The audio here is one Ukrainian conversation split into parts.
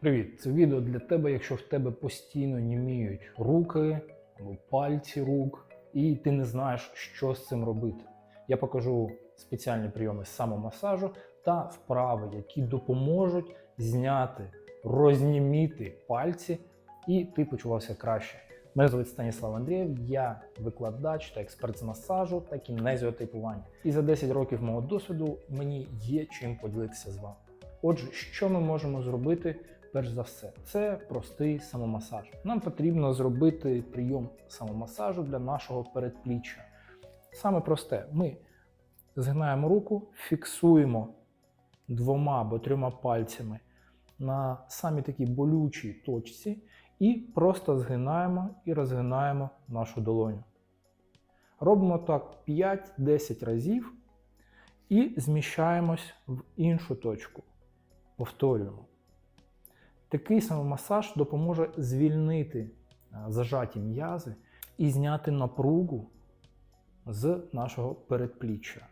Привіт! Це відео для тебе, якщо в тебе постійно німіють руки або пальці рук, і ти не знаєш, що з цим робити. Я покажу спеціальні прийоми самомасажу та вправи, які допоможуть зняти, розніміти пальці, і ти почувався краще. Мене звуть Станіслав Андрієв, я викладач та експерт з масажу та кінезіотипування. І за 10 років мого досвіду мені є чим поділитися з вами. Отже, що ми можемо зробити? Перш за все, це простий самомасаж. Нам потрібно зробити прийом самомасажу для нашого передпліччя. Саме просте, ми згинаємо руку, фіксуємо двома або трьома пальцями на самій такій болючій точці і просто згинаємо і розгинаємо нашу долоню. Робимо так 5-10 разів і зміщаємось в іншу точку. Повторюємо. Такий самомасаж допоможе звільнити е, зажаті м'язи і зняти напругу з нашого передпліччя.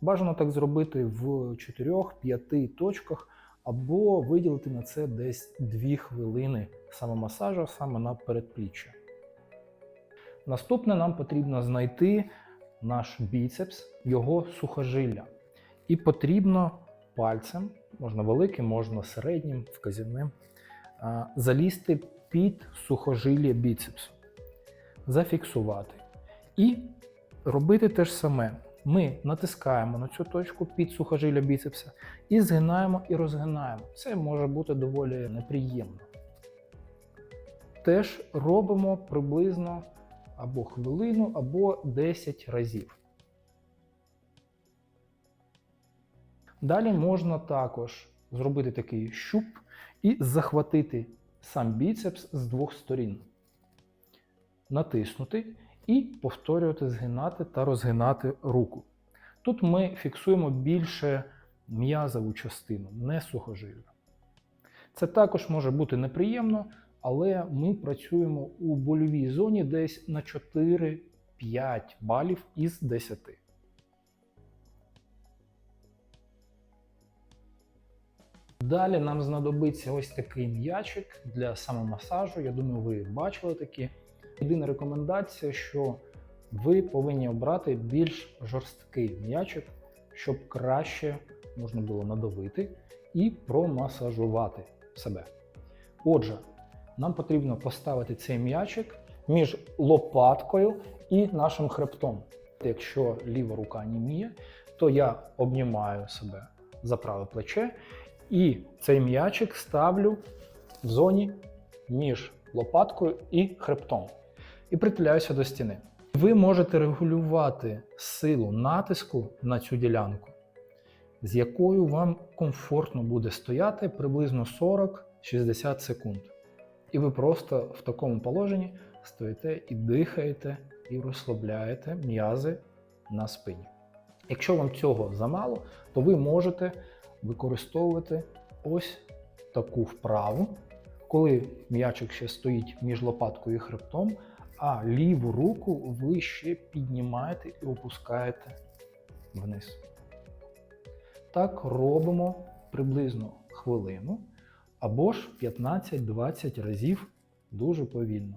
Бажано так зробити в 4-5 точках або виділити на це десь 2 хвилини самомасажу саме на передпліччя. Наступне нам потрібно знайти наш біцепс, його сухожилля. І потрібно пальцем, можна великим, можна середнім, вказівним, залізти під сухожилля біцепсу, зафіксувати. І робити те ж саме. Ми натискаємо на цю точку під сухожилля біцепса і згинаємо і розгинаємо. Це може бути доволі неприємно. Теж робимо приблизно або хвилину, або 10 разів. Далі можна також зробити такий щуп і захватити сам біцепс з двох сторін, натиснути і повторювати згинати та розгинати руку. Тут ми фіксуємо більше м'язову частину, не сухожилля. Це також може бути неприємно, але ми працюємо у больовій зоні десь на 4-5 балів із 10. Далі нам знадобиться ось такий м'ячик для самомасажу. Я думаю, ви бачили такі. Єдина рекомендація, що ви повинні обрати більш жорсткий м'ячик, щоб краще можна було надавити і промасажувати себе. Отже, нам потрібно поставити цей м'ячик між лопаткою і нашим хребтом. Якщо ліва рука німіє, то я обнімаю себе за праве плече і цей м'ячик ставлю в зоні між лопаткою і хребтом. І притуляюся до стіни. Ви можете регулювати силу натиску на цю ділянку, з якою вам комфортно буде стояти приблизно 40-60 секунд. І ви просто в такому положенні стоїте і дихаєте, і розслабляєте м'язи на спині. Якщо вам цього замало, то ви можете використовувати ось таку вправу, коли м'ячик ще стоїть між лопаткою і хребтом, а ліву руку ви ще піднімаєте і опускаєте вниз. Так робимо приблизно хвилину або ж 15-20 разів дуже повільно.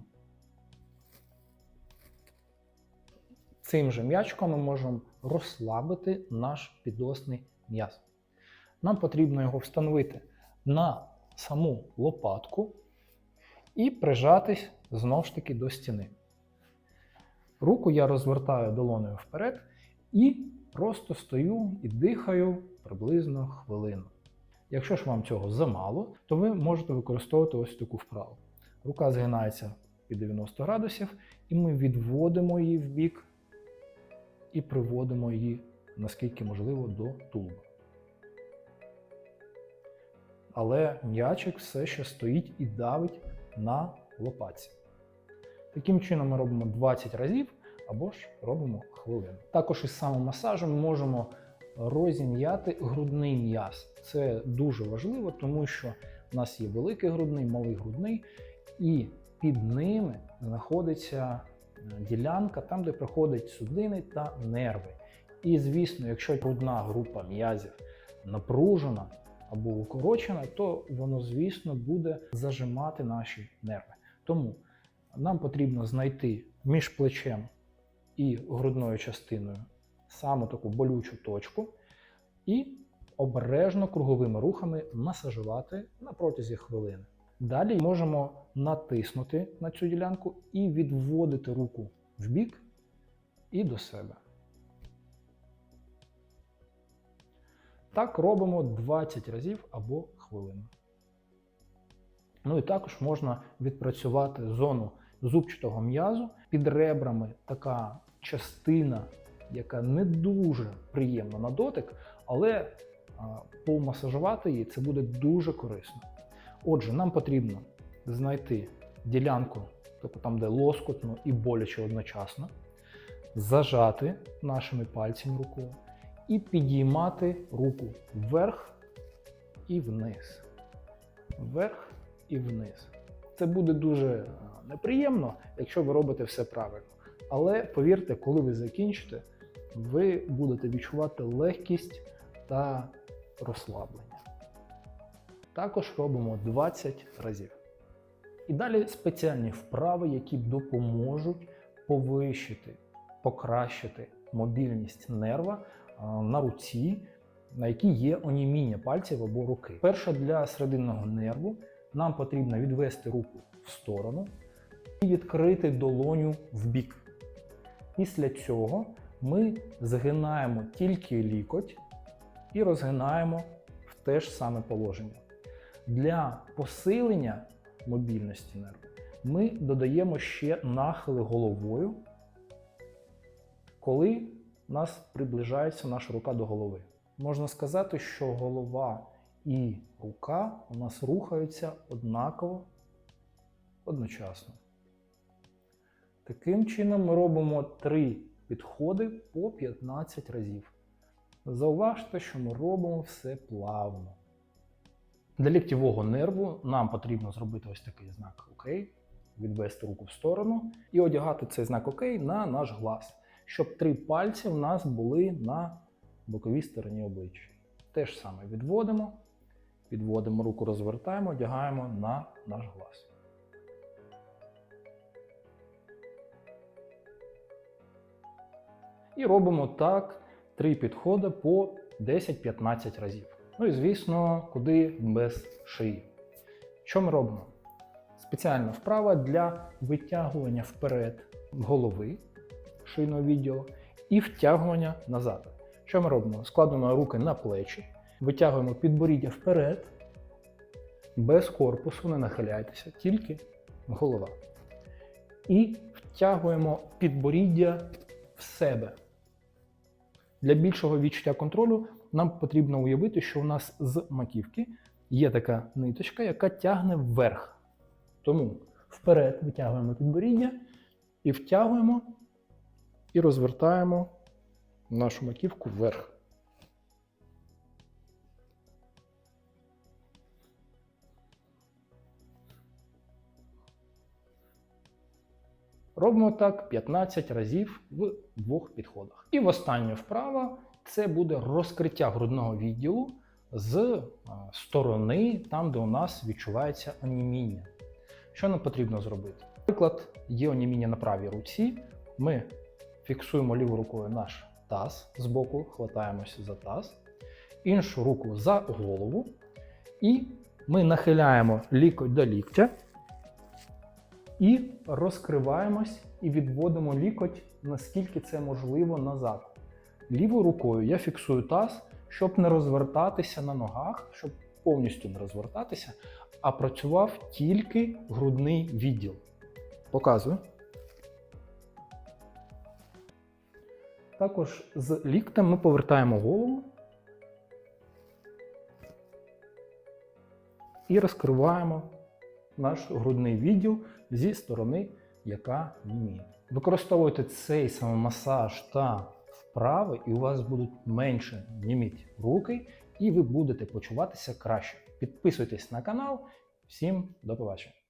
Цим же м'ячком ми можемо розслабити наш підосний м'яз. Нам потрібно його встановити на саму лопатку і прижатись знову ж таки до стіни. Руку я розвертаю долоною вперед і просто стою і дихаю приблизно хвилину. Якщо ж вам цього замало, то ви можете використовувати ось таку вправу. Рука згинається під 90 градусів, і ми відводимо її в бік і приводимо її, наскільки можливо, до тулуба. Але м'ячик все ще стоїть і давить на лопатці. Таким чином ми робимо 20 разів або ж робимо хвилину. Також із самомасажем можемо розім'яти грудний м'яз. Це дуже важливо, тому що в нас є великий грудний, малий грудний, і під ними знаходиться ділянка, там, де проходять судини та нерви. І, звісно, якщо грудна група м'язів напружена або укорочене, то воно, звісно, буде зажимати наші нерви. Тому нам потрібно знайти між плечем і грудною частиною саме таку болючу точку і обережно круговими рухами масажувати на протязі хвилини. Далі можемо натиснути на цю ділянку і відводити руку в бік і до себе. Так робимо 20 разів або хвилину. Ну і також можна відпрацювати зону зубчатого м'язу під ребрами така частина, яка не дуже приємна на дотик, але а, помасажувати її це буде дуже корисно. Отже, нам потрібно знайти ділянку, тобто там, де лоскотно і боляче одночасно, зажати нашими пальцями рукою і підіймати руку вверх і вниз. Вверх і вниз. Це буде дуже неприємно, якщо ви робите все правильно. Але повірте, коли ви закінчите, ви будете відчувати легкість та розслаблення. Також робимо 20 разів. І далі спеціальні вправи, які допоможуть повищити, покращити мобільність нерва на руці, на якій є оніміння пальців або руки. Перше для серединного нерву нам потрібно відвести руку в сторону і відкрити долоню в бік. Після цього ми згинаємо тільки лікоть і розгинаємо в те ж саме положення. Для посилення мобільності нерву ми додаємо ще нахили головою, коли у нас приближається наша рука до голови. Можна сказати, що голова і рука у нас рухаються однаково одночасно. Таким чином ми робимо три підходи по 15 разів. Зауважте, що ми робимо все плавно. Для ліктєвого нерву нам потрібно зробити ось такий знак ОК, відвести руку в сторону і одягати цей знак ОК на наш глаз, щоб три пальці в нас були на боковій стороні обличчя. Те ж саме відводимо, підводимо руку, розвертаємо, одягаємо на наш глаз. І робимо так три підходи по 10-15 разів. Ну і звісно, куди без шиї. Що ми робимо? Спеціальна вправа для витягування вперед голови шийного відділу і втягування назад. Що ми робимо? Складемо руки на плечі, витягуємо підборіддя вперед, без корпусу, не нахиляйтеся, тільки голова. І втягуємо підборіддя в себе. Для більшого відчуття контролю нам потрібно уявити, що у нас з маківки є така ниточка, яка тягне вверх. Тому вперед витягуємо підборіддя і втягуємо і розвертаємо нашу маківку вверх. Робимо так 15 разів в двох підходах. І в остання вправа це буде розкриття грудного відділу з сторони, там, де у нас відчувається оніміння. Що нам потрібно зробити? Наприклад, є оніміння на правій руці. Ми фіксуємо лівою рукою наш таз з боку, хватаємося за таз, іншу руку за голову, і ми нахиляємо лікоть до ліктя. І розкриваємось і відводимо лікоть, наскільки це можливо назад. Лівою рукою я фіксую таз, щоб не розвертатися на ногах, щоб повністю не розвертатися, а працював тільки грудний відділ. Показую. Також з ліктем ми повертаємо голову і розкриваємо наш грудний відділ зі сторони, яка німіє. Використовуйте цей самомасаж та вправи, і у вас будуть менше німіть руки, і ви будете почуватися краще. Підписуйтесь на канал. Всім до побачення!